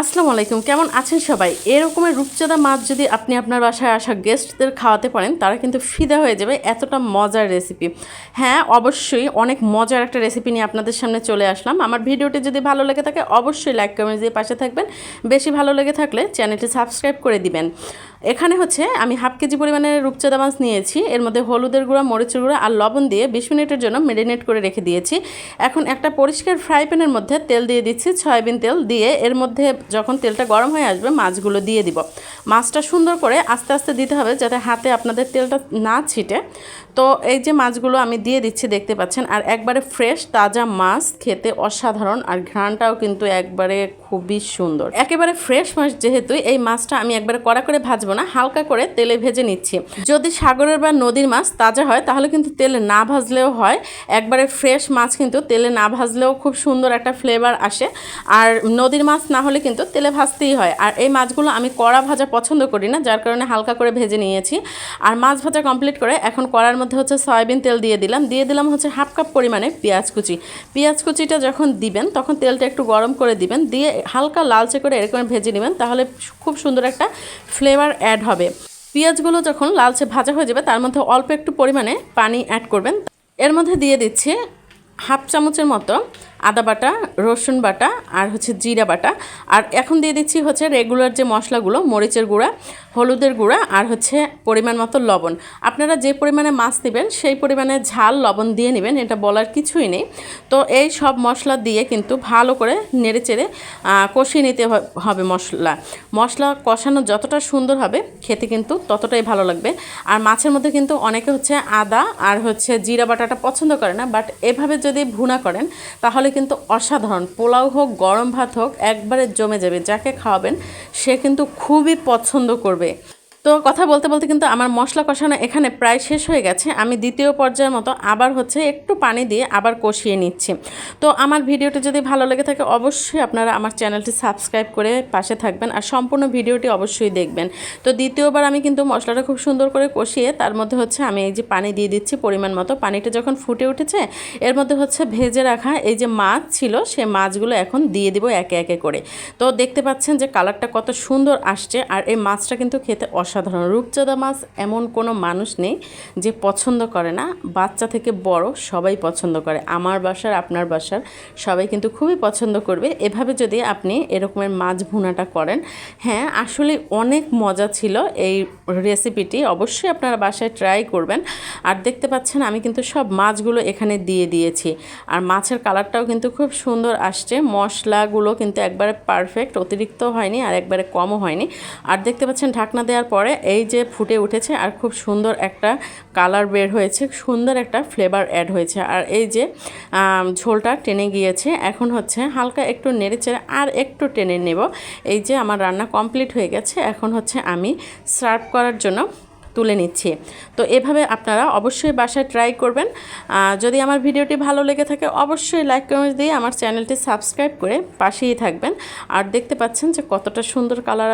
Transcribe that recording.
আসসালামু আলাইকুম, কেমন আছেন সবাই? এরকমের রূপচাঁদা মাছ যদি আপনি আপনার বাসায় আসা গেস্টদের খাওয়াতে পারেন, তারা কিন্তু ফিদা হয়ে যাবে এতটা মজার রেসিপি হ্যাঁ অবশ্যই অনেক মজার একটা রেসিপি নিয়ে আপনাদের সামনে চলে আসলাম। আমার ভিডিওটি যদি ভালো লেগে থাকে, অবশ্যই লাইক কমেন্ট দিয়ে পাশে থাকবেন। বেশি ভালো লেগে থাকলে চ্যানেলটি সাবস্ক্রাইব করে দিবেন। এখানে হচ্ছে আমি হাফ কেজি পরিমাণের রূপচাঁদা মাছ নিয়েছি। এর মধ্যে হলুদের গুঁড়া, মরিচের গুঁড়া আর লবণ দিয়ে বিশ মিনিটের জন্য মেরিনেট করে রেখে দিয়েছি। এখন একটা পরিষ্কার ফ্রাই প্যানের মধ্যে তেল দিয়ে দিচ্ছি, সয়াবিন তেল দিয়ে। এর মধ্যে যখন তেলটা গরম হয়ে আসবে, মাছগুলো দিয়ে দিব। মাছটা সুন্দর করে আস্তে আস্তে দিতে হবে যাতে হাতে আপনাদের তেলটা না ছিটে। তো এই যে মাছগুলো আমি দিয়ে দিচ্ছি, দেখতে পাচ্ছেন, আর একবারে ফ্রেশ তাজা মাছ, খেতে অসাধারণ, আর ঘ্রাণটাও কিন্তু একবারে খুবই সুন্দর। একেবারে ফ্রেশ মাছ যেহেতু, এই মাছটা আমি একবারে কড়া করে ভাজবো না, হালকা করে তেলে ভেজে নিচ্ছি। যদি সাগরের বা নদীর মাছ তাজা হয়, তাহলে কিন্তু তেলে না ভাজলেও হয়। একবারে ফ্রেশ মাছ কিন্তু তেলে না ভাজলেও খুব সুন্দর একটা ফ্লেভার আসে। আর নদীর মাছ না হলে কিন্তু তেলে ভাজতেই হয়। আর এই মাছগুলো আমি কড়া ভাজা পছন্দ করি না, যার কারণে হালকা করে ভেজে নিয়েছি। আর মাছ ভাজা কমপ্লিট করে এখন কড়ার মধ্যে হচ্ছে সয়াবিন তেল দিয়ে দিলাম। দিয়ে দিলাম হচ্ছে হাফ কাপ পরিমাণে পেঁয়াজ কুচি। পেঁয়াজ কুচিটা যখন দিবেন, তখন তেলটা একটু গরম করে দিবেন। দিয়ে হালকা লালচে করে এরকম ভেজে নেবেন, তাহলে খুব সুন্দর একটা ফ্লেভার অ্যাড হবে। পেঁয়াজগুলো যখন লালচে ভাজা হয়ে যাবে, তার মধ্যে অল্প একটু পরিমাণে পানি অ্যাড করবেন। এর মধ্যে দিয়ে দিচ্ছি হাফ চামচের মতো আদা বাটা, রসুন বাটা আর হচ্ছে জিরা বাটা। আর এখন দিয়ে দিচ্ছি হচ্ছে রেগুলার যে মশলাগুলো, মরিচের গুঁড়া, হলুদের গুঁড়া আর হচ্ছে পরিমাণ মতো লবণ। আপনারা যে পরিমাণে মাছ নেবেন, সেই পরিমাণে ঝাল লবণ দিয়ে নেবেন, এটা বলার কিছুই নেই। তো এই সব মশলা দিয়ে কিন্তু ভালো করে নেড়ে চেড়ে কষিয়ে নিতে হবে মশলা। মশলা কষানো যতটা সুন্দর হবে, খেতে কিন্তু ততটাই ভালো লাগবে। আর মাছের মধ্যে কিন্তু অনেকে হচ্ছে আদা আর হচ্ছে জিরা বাটাটা পছন্দ করে না, বাট এভাবে যদি ভুনা করেন, তাহলে কিন্তু অসাধারণ। পোলাও হোক, গরম ভাত হোক, একবারে জমে যাবে, যাকে খাওয়াবেন সে কিন্তু খুবই পছন্দ করবে। তো কথা বলতে বলতে কিন্তু আমার মশলা কষানো এখানে প্রায় শেষ হয়ে গেছে। আমি দ্বিতীয় পর্যায়ের মতো আবার হচ্ছে একটু পানি দিয়ে আবার কষিয়ে নিচ্ছি। তো আমার ভিডিওটি যদি ভালো লেগে থাকে অবশ্যই আপনারা আমার চ্যানেলটি সাবস্ক্রাইব করে পাশে থাকবেন আর সম্পূর্ণ ভিডিওটি অবশ্যই দেখবেন। তো দ্বিতীয়বার আমি কিন্তু মশলাটা খুব সুন্দর করে কষিয়ে তার মধ্যে হচ্ছে আমি এই যে পানি দিয়ে দিচ্ছি পরিমাণ মতো। পানিটা যখন ফুটে উঠেছে, এর মধ্যে হচ্ছে ভেজে রাখা এই যে মাছ ছিল, সে মাছগুলো এখন দিয়ে দিব একে একে করে। তো দেখতে পাচ্ছেন যে কালারটা কত সুন্দর আসছে আর এই মাছটা কিন্তু খেতে অসাধারণ। রূপচাঁদা মাছ এমন কোনো মানুষ নেই যে পছন্দ করে না। বাচ্চা থেকে বড় সবাই পছন্দ করে। আমার বাসার, আপনার বাসার সবাই কিন্তু খুবই পছন্দ করবে। এভাবে যদি আপনি এরকমের মাছ ভুনাটা করেন হ্যাঁ আসলে অনেক মজা ছিল এই রেসিপিটি অবশ্যই আপনারা বাসায় ট্রাই করবেন। আর দেখতে পাচ্ছেন, আমি কিন্তু সব মাছগুলো এখানে দিয়ে দিয়েছি। আর মাছের কালারটাও কিন্তু খুব সুন্দর আসছে। মশলাগুলো কিন্তু একবারে পারফেক্ট অতিরিক্ত হয়নি আর একবারে কমও হয়নি। আর দেখতে পাচ্ছেন, ঢাকনা দেওয়ার পরে এই যে ফুটে উঠেছে আর খুব সুন্দর একটা কালার বের হয়েছে, সুন্দর একটা ফ্লেভার অ্যাড হয়েছে। আর এই যে ঝোলটা টেনে গিয়েছে, এখন হচ্ছে হালকা একটু নেড়েচেড়ে আর একটু টেনে নেব। এই যে আমার রান্না কমপ্লিট হয়ে গেছে, এখন হচ্ছে আমি সার্ভ করার জন্য তুলে নিচ্ছি। তো এভাবে আপনারা অবশ্যই বাসায় ট্রাই করবেন। যদি আমার ভিডিওটি ভালো লেগে থাকে, অবশ্যই লাইক কমেন্ট দিয়ে আমার চ্যানেলটি সাবস্ক্রাইব করে পাশেই থাকবেন। আর দেখতে পাচ্ছেন যে কতটা সুন্দর কালার